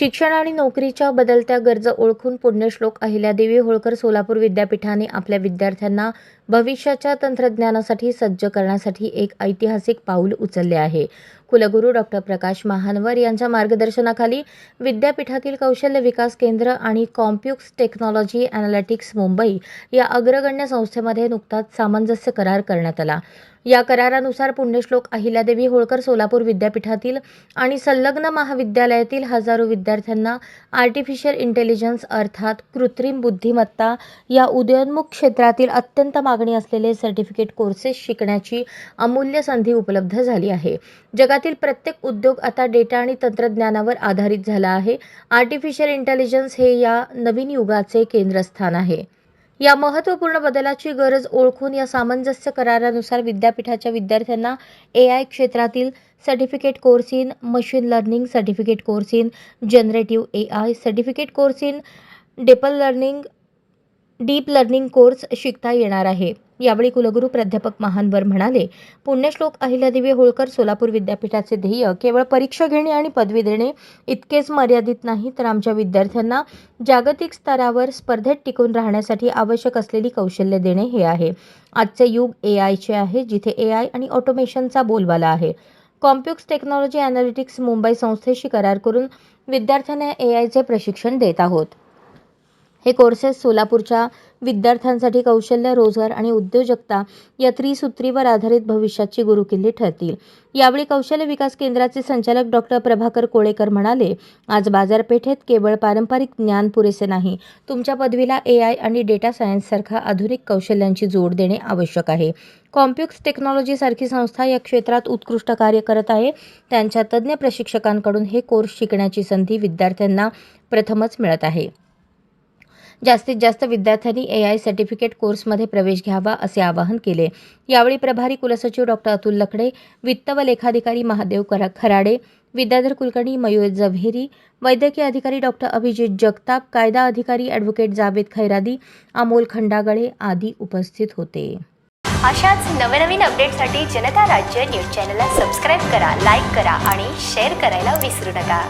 शिक्षण आणि नोकरीच्या बदलत्या गरजा ओळखून पुण्यश्लोक अहिल्यादेवी होळकर सोलापूर विद्यापीठाने आपल्या विद्यार्थ्यांना भविष्याच्या तंत्रज्ञानासाठी सज्ज करण्यासाठी एक ऐतिहासिक पाऊल उचलले आहे. कुलगुरू डॉक्टर प्रकाश महानवर यांच्या मार्गदर्शनाखाली विद्यापीठातील कौशल्य विकास केंद्र आणि कॉम्प्युक्स टेक्नॉलॉजी अनालिटिक्स मुंबई या अग्रगण्य संस्थेमध्ये नुकताच सामंजस्य करार करण्यात आला. या करारानुसार पुण्यश्लोक अहिल्यादेवी होळकर सोलापूर विद्यापीठातील आणि संलग्न महाविद्यालयातील हजारो विद्यार्थ्यांना आर्टिफिशियल इंटेलिजन्स अर्थात कृत्रिम बुद्धिमत्ता या उदयोन्मुख क्षेत्रातील अत्यंत माग मागणी असलेले सर्टिफिकेट कोर्सेस शिकण्याची अमूल्य संधी उपलब्ध झाली आहे. जगातील प्रत्येक उद्योग आता डेटा आणि तंत्रज्ञानावर आधारित झाला आहे. आर्टिफिशियल इंटेलिजन्स हे या नवीन युगाचे केंद्रस्थान आहे. या महत्त्वपूर्ण बदलाची गरज ओळखून या सामंजस्य करारानुसार विद्यापीठाच्या विद्यार्थ्यांना ए आय क्षेत्रातील certificate course in machine learning certificate course in generative A I certificate course in डेपल learning deep learning course शिकता येणार आहे. यावेळी कुलगुरू प्राध्यापक महानवर म्हणाले पुण्यश्लोक अहिल्यादेवी होळकर सोलापूर विद्यापीठाचे ध्येय केवळ परीक्षा घेणे आणि पदवी देणे इतकेच मर्यादित नाही तर आमच्या विद्यार्थ्यांना जागतिक स्तरावर स्पर्धेत टिकून राहण्यासाठी आवश्यक असलेली कौशल्य देणे हे आहे. आजचे युग ए आयचे आहे जिथे ए आय आणि ऑटोमेशनचा बोलबाला आहे. कॉम्प्युक्स टेक्नॉलॉजी अनालिटिक्स मुंबई संस्थेशी करार करून विद्यार्थ्यांना ए आयचे प्रशिक्षण देत आहोत. हे कोर्सेस सोलापूरच्या विद्यार्थ्यांसाठी कौशल्य रोजगार आणि उद्योजकता या त्रिसूत्रीवर आधारित भविष्याची गुरुकिल्ली ठरतील. यावेळी कौशल्य विकास केंद्राचे संचालक डॉक्टर प्रभाकर कोळेकर म्हणाले आज बाजारपेठेत केवळ पारंपरिक ज्ञान पुरेसे नाही. तुमच्या पदवीला ए आय आणि डेटा सायन्ससारखा आधुनिक कौशल्यांची जोड देणे आवश्यक आहे. कॉम्प्युक्स टेक्नॉलॉजी सारखी संस्था या क्षेत्रात उत्कृष्ट कार्य करत आहे. त्यांच्या तज्ज्ञ प्रशिक्षकांकडून हे कोर्स शिकण्याची संधी विद्यार्थ्यांना प्रथमच मिळत आहे. जास्तीत जास्त विद्यार्थ्यांनी ए आय सर्टिफिकेट कोर्समध्ये प्रवेश घ्यावा असे आवाहन केले. यावेळी प्रभारी कुलसचिव डॉक्टर अतुल लखडे वित्त व लेखाधिकारी महादेव खराडे विद्याधर कुलकर्णी मयूर जव्हेरी वैद्यकीय अधिकारी डॉक्टर अभिजित जगताप कायदा अधिकारी ॲडव्होकेट जावेद खैरादी अमोल खंडागळे आदी उपस्थित होते. अशाच नवनवीन अपडेटसाठी जनता राज्य न्यूज चॅनलला सबस्क्राईब करा लाईक करा आणि शेअर करायला विसरू नका.